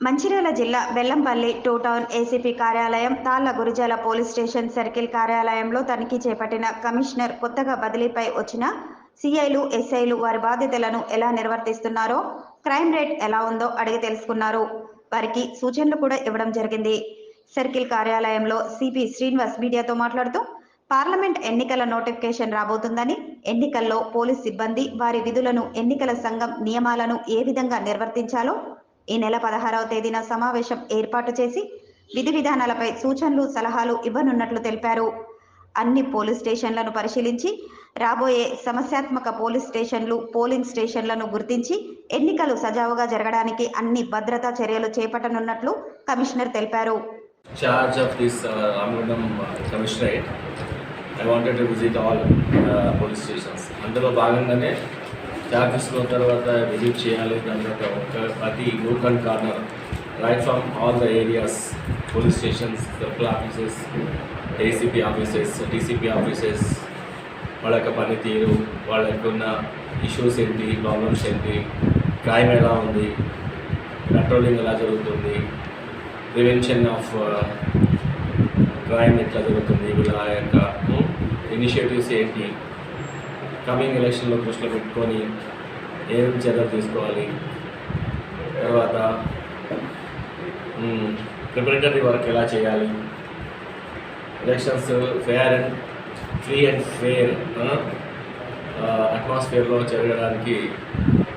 మంచిర్యాల జిల్లా Bellampalli two town ACP కార్యాలయం తాళ్ళ గురిజాల పోలీస్ స్టేషన్ సర్కిల్ కార్యాలయంలో తనిఖీ చేపట్టిన కమిషనర్ కొత్తగా బదిలీపై వచ్చిన సిఐలు ఎస్ఐలు వారి బాధ్యతలను ఎలా నిర్వర్తిస్తున్నారో క్రైమ్ రేట్ ఎలా ఉందో అడిగి తెలుసుకున్నారు. వారికి సూచనలు కూడా ఇవ్వడం జరిగింది. సర్కిల్ కార్యాలయంలో సిపి శ్రీనివాస్ మీడియాతో మాట్లాడుతూ పార్లమెంట్ ఎన్నికల నోటిఫికేషన్ రాబోతుందని ఎన్నికల్లో పోలీస్ సిబ్బంది వారి విధులను ఎన్నికల సంఘం నియమాలను ఏ విధంగా నిర్వర్తించాలో ఈ నెల పదహారవ తేదీన సమావేశం ఏర్పాటు చేసి విధి విధానాలపై సూచనలు సలహాలు ఇవ్వనున్నట్లు తెలిపారు అన్ని పోలీస్ స్టేషన్లను పరిశీలించి రాబోయే సమస్యాత్మక పోలీస్ స్టేషన్లు పోలింగ్ స్టేషన్లను గుర్తించి ఎన్నికలు సజావుగా జరగడానికి అన్ని భద్రతా చర్యలు చేపట్టనున్నట్లు కమిషనర్ తెలిపారు charge of this uh, Ramgundam uh, Commissionerate, I wanted to visit all uh, police stations. అందులో భాగంగానే చార్జ్ తర్వాత విజిట్ చేయాలి. దాని తర్వాత ఒక ప్రతి nook and corner right from all the areas police stations circle offices ACP offices DCP offices వాళ్ళ యొక్క పనితీరు వాళ్ళ యొక్క ఉన్న ఇష్యూస్ ఏంటి ప్రాబ్లమ్స్ ఏంటి క్రైమ్ ఎలా ఉంది పెట్రోలింగ్ ఎలా జరుగుతుంది ప్రివెన్షన్ ఆఫ్ క్రైమ్ ఎట్లా జరుగుతుంది వీళ్ళ యొక్క ఇనిషియేటివ్స్ ఏంటి కమింగ్ ఎలక్షన్లో దృష్టిలో పెట్టుకొని ఏం చర్యలు తీసుకోవాలి? తర్వాత ప్రిపరేటరీ వర్క్ ఎలా చేయాలి? Elections fair and free and fair అట్మాస్ఫియర్లో జరగడానికి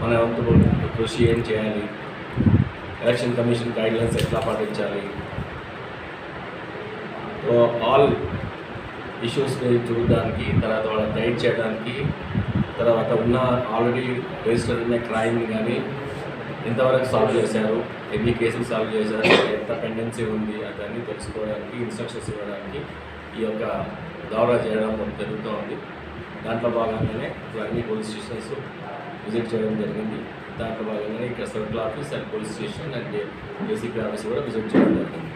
మన వంతు కృషి ఏం చేయాలి? ఎలక్షన్ కమిషన్ గైడ్లైన్స్ ఎట్లా పాటించాలి? ఆల్ ఇష్యూస్ని చూడడానికి తర్వాత వాళ్ళని గైడ్ చేయడానికి తర్వాత ఉన్న ఆల్రెడీ రిజిస్టర్ ఉన్న క్రైమ్ కానీ ఎంతవరకు సాల్వ్ చేశారు ఎన్ని కేసులు సాల్వ్ చేశారు ఎంత పెండెన్సీ ఉంది అదన్నీ తెలుసుకోవడానికి ఇన్స్ట్రక్షన్స్ ఇవ్వడానికి ఈ యొక్క దౌరా చేయడం జరుగుతూ ఉంది దాంట్లో భాగంగానే అన్ని పోలీస్ స్టేషన్స్ విజిట్ చేయడం జరిగింది. దాంట్లో భాగంగానే ఇక్కడ circle office and police station and ACP office కూడా విజిట్ చేయడం జరిగింది.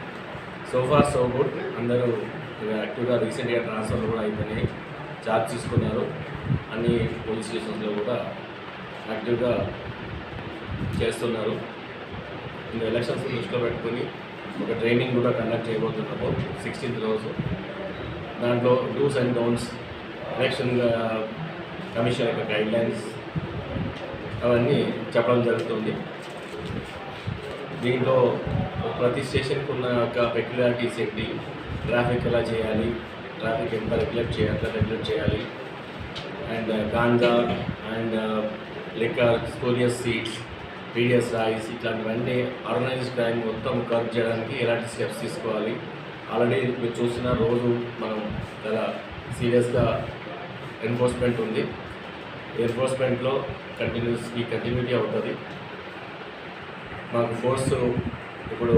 సో ఫార్ సో గుడ్ అందరూ యాక్టివ్గా రీసెంట్గా ట్రాన్స్ఫర్లు కూడా అయిపోయినాయి. చార్జ్ తీసుకున్నారు అన్ని పోలీస్ స్టేషన్స్లో కూడా యాక్టివ్గా చేస్తున్నారు. ఇంకా ఎలక్షన్స్ దృష్టిలో పెట్టుకొని ఒక ట్రైనింగ్ కూడా కండక్ట్ చేయబోతున్నాము. సిక్స్టీన్త్ రోజు. దాంట్లో dos and don'ts election commission యొక్క గైడ్లైన్స్ అవన్నీ చెప్పడం జరుగుతుంది. దీంట్లో ప్రతి స్టేషన్కి ఉన్న ఒక పెక్యులారిటీస్ ఏంటి ట్రాఫిక్ ఎలా చేయాలి? ట్రాఫిక్ ఎంత రెగ్యులేట్ చేయాలి ఎట్లా రెగ్యులేట్ చేయాలి? And uh, ganja and uh, liquor spurious seeds PDS rice ఇట్లాంటివన్నీ ఆర్గనైజ్డ్ క్రైమ్ మొత్తం కర్వ్ చేయడానికి ఎలాంటి స్టెప్స్ తీసుకోవాలి? ఆల్రెడీ మీరు చూసిన రోజు మనం చాలా సీరియస్గా ఎన్ఫోర్స్మెంట్ ఉంది. ఎన్ఫోర్స్మెంట్లో కంటిన్యూస్ ఈ కంటిన్యూటీ అవుతుంది. మాకు ఫోర్స్ ఇప్పుడు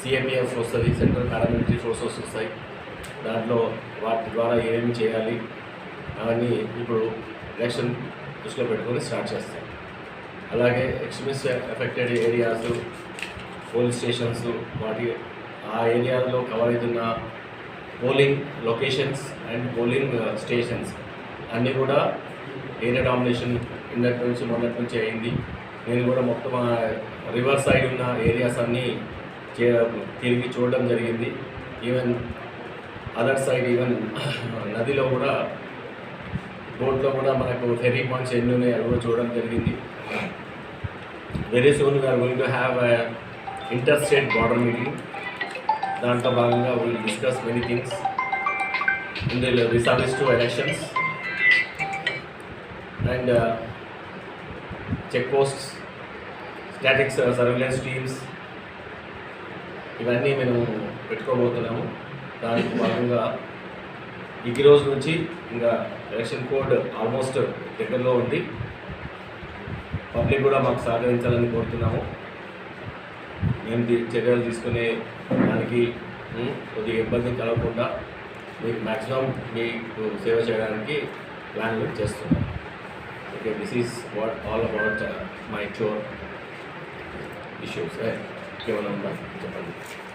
సిఎంఈఎఫ్ వస్తుంది సెంట్రల్ పారామిలిటరీ ఫోర్సెస్ వస్తాయి. దాంట్లో వాటి ద్వారా ఏమేమి చేయాలి అవన్నీ ఇప్పుడు ఎలక్షన్ దృష్టిలో పెట్టుకొని స్టార్ట్ చేస్తాం. అలాగే extremist affected areas police stations వాటి ఆ ఏరియాలో కవర్ అవుతున్న polling locations and polling stations అన్నీ కూడా ఏరియా డామినేషన్ ఇందటి నుంచి మొన్నటి నుంచి అయింది. నేను కూడా మొత్తం uh, రివర్ సైడ్ ఉన్న ఏరియాస్ అన్నీ తిరిగి చూడడం జరిగింది. ఈవెన్ అదర్ సైడ్ ఈవెన్ నదిలో కూడా బోట్లో కూడా మనకు ఫెరీ పాయింట్స్ ఎన్ని ఉన్నాయి అవి కూడా చూడడం జరిగింది. Very soon we're going to have inter state border meeting దాంట్లో భాగంగా will discuss many things in the reserves to elections and check posts statics surveillance teams ఇవన్నీ మేము పెట్టుకోబోతున్నాము. దానికి భాగంగా ఈ రోజు నుంచి ఇంకా ఎలక్షన్ కోడ్ ఆల్మోస్ట్ దగ్గరలో ఉంది. పబ్లిక్ కూడా మాకు సహకరించాలని కోరుతున్నాము. మేము చర్యలు తీసుకునే దానికి కొద్దిగా ఇబ్బంది కలగకుండా మీకు మ్యాక్సిమం మీకు సేవ చేయడానికి ప్లాన్లు చేస్తున్నాం. Okay this is what all about my chore issues ようなもだと思い。